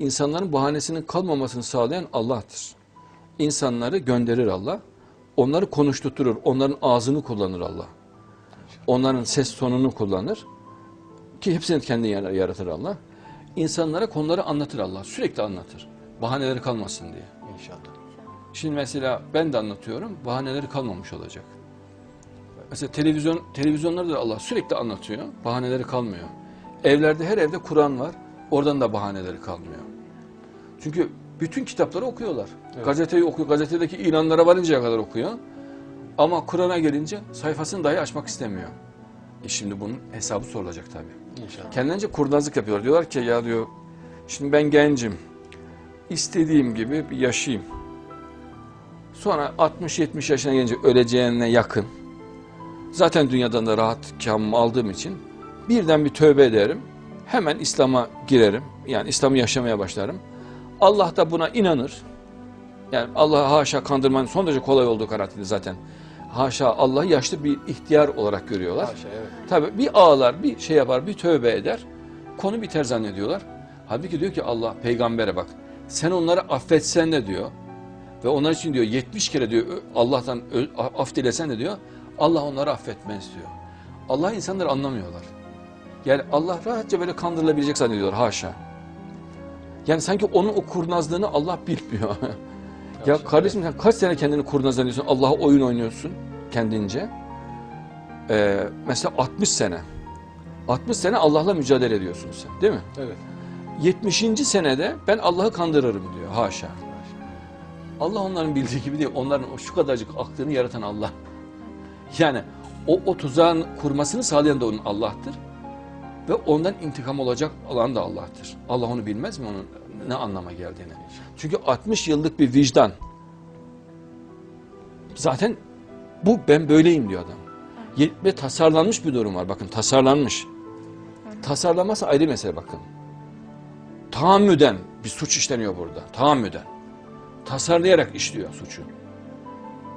insanların bahanesinin kalmamasını sağlayan Allah'tır. İnsanları gönderir Allah. Onları konuşturur. Onların ağzını kullanır Allah. Onların ses tonunu kullanır. Ki hepsini kendi yar- yaratır Allah. İnsanlara konuları anlatır Allah. Sürekli anlatır. Bahaneleri kalmasın diye. İnşallah. Şimdi mesela ben de anlatıyorum. Bahaneleri kalmamış olacak. Mesela televizyon televizyonlarda da Allah sürekli anlatıyor. Bahaneleri kalmıyor. Evlerde her evde Kur'an var. Oradan da bahaneleri kalmıyor. Çünkü bütün kitapları okuyorlar. Evet. Gazeteyi okuyor. Gazetedeki ilanlara varıncaya kadar okuyor. Ama Kur'an'a gelince sayfasını dahi açmak istemiyor. E şimdi bunun hesabı sorulacak tabii. İnşallah. Kendilerince kurnazlık yapıyorlar. Diyorlar ki ya diyor şimdi ben gencim. İstediğim gibi bir yaşayayım. Sonra 60-70 yaşına gelince öleceğine yakın. Zaten dünyadan da rahat kamımı aldığım için birden bir tövbe ederim. Hemen İslam'a girerim. Yani İslam'ı yaşamaya başlarım. Allah da buna inanır. Yani Allah haşa kandırmanın son derece kolay olduğu kanaatinde zaten. Haşa Allah yaşlı bir ihtiyar olarak görüyorlar. Haşa evet. Tabi bir ağlar, bir şey yapar, bir tövbe eder. Konu biter zannediyorlar. Halbuki diyor ki Allah peygambere bak. Sen onları affetsen de diyor. Ve onlar için diyor 70 kere diyor Allah'tan af dilesen de diyor. Allah onları affetmez diyor. Allah insanları anlamıyorlar. Yani Allah rahatça böyle kandırılabilecek zannediyorlar haşa. Yani sanki onun o kurnazlığını Allah bilmiyor. ya kardeşim sen kaç sene kendini kurnaz zannediyorsun? Allah'a oyun oynuyorsun kendince. Ee, mesela 60 sene. 60 sene Allah'la mücadele ediyorsun sen değil mi? Evet. 70. senede ben Allah'ı kandırırım diyor haşa. Allah onların bildiği gibi değil. Onların o şu kadarcık aklını yaratan Allah. Yani o, o tuzağın kurmasını sağlayan da onun Allah'tır. Ve ondan intikam olacak olan da Allah'tır. Allah onu bilmez mi onun ne anlama geldiğini? Çünkü 60 yıllık bir vicdan. Zaten bu ben böyleyim diyor adam. Ve tasarlanmış bir durum var. Bakın tasarlanmış. Tasarlaması ayrı mesele bakın. Tahammüden bir suç işleniyor burada. Tahammüden. Tasarlayarak işliyor suçu.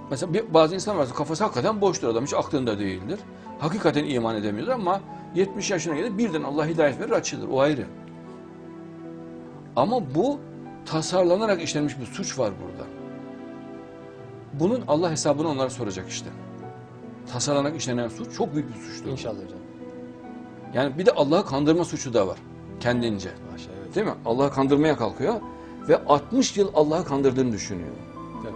Mesela bir, bazı insan var kafası hakikaten boştur adam hiç aklında değildir. Hakikaten iman edemiyor ama 70 yaşına gelir birden Allah hidayet verir açılır o ayrı. Ama bu tasarlanarak işlenmiş bir suç var burada. Bunun Allah hesabını onlara soracak işte. Tasarlanarak işlenen suç çok büyük bir suçtur. İnşallah hocam. Yani bir de Allah'ı kandırma suçu da var kendince. Haşa evet. Değil mi? Allah'ı kandırmaya kalkıyor ve 60 yıl Allah'ı kandırdığını düşünüyor. Tabii.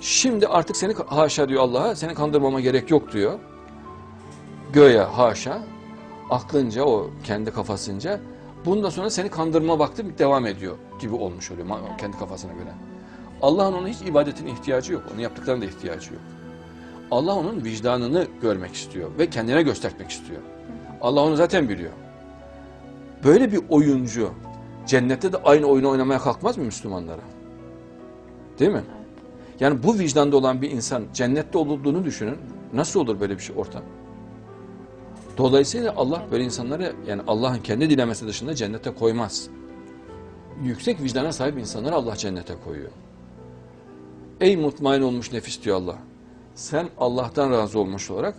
Şimdi artık seni haşa diyor Allah'a seni kandırmama gerek yok diyor. Göğe haşa aklınca o kendi kafasınca bundan sonra seni kandırma vakti devam ediyor gibi olmuş oluyor kendi kafasına göre. Allah'ın ona hiç ibadetine ihtiyacı yok. Onun yaptıklarına da ihtiyacı yok. Allah onun vicdanını görmek istiyor ve kendine göstermek istiyor. Allah onu zaten biliyor. Böyle bir oyuncu cennette de aynı oyunu oynamaya kalkmaz mı Müslümanlara? Değil mi? Yani bu vicdanda olan bir insan cennette olduğunu düşünün. Nasıl olur böyle bir şey ortam? Dolayısıyla Allah böyle insanları yani Allah'ın kendi dilemesi dışında cennete koymaz. Yüksek vicdana sahip insanları Allah cennete koyuyor. Ey mutmain olmuş nefis diyor Allah. Sen Allah'tan razı olmuş olarak,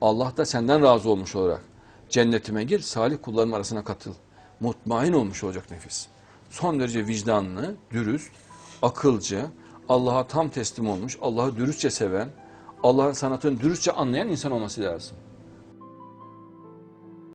Allah da senden razı olmuş olarak cennetime gir, salih kullarım arasına katıl. Mutmain olmuş olacak nefis. Son derece vicdanlı, dürüst, akılcı, Allah'a tam teslim olmuş, Allah'ı dürüstçe seven, Allah'ın sanatını dürüstçe anlayan insan olması lazım.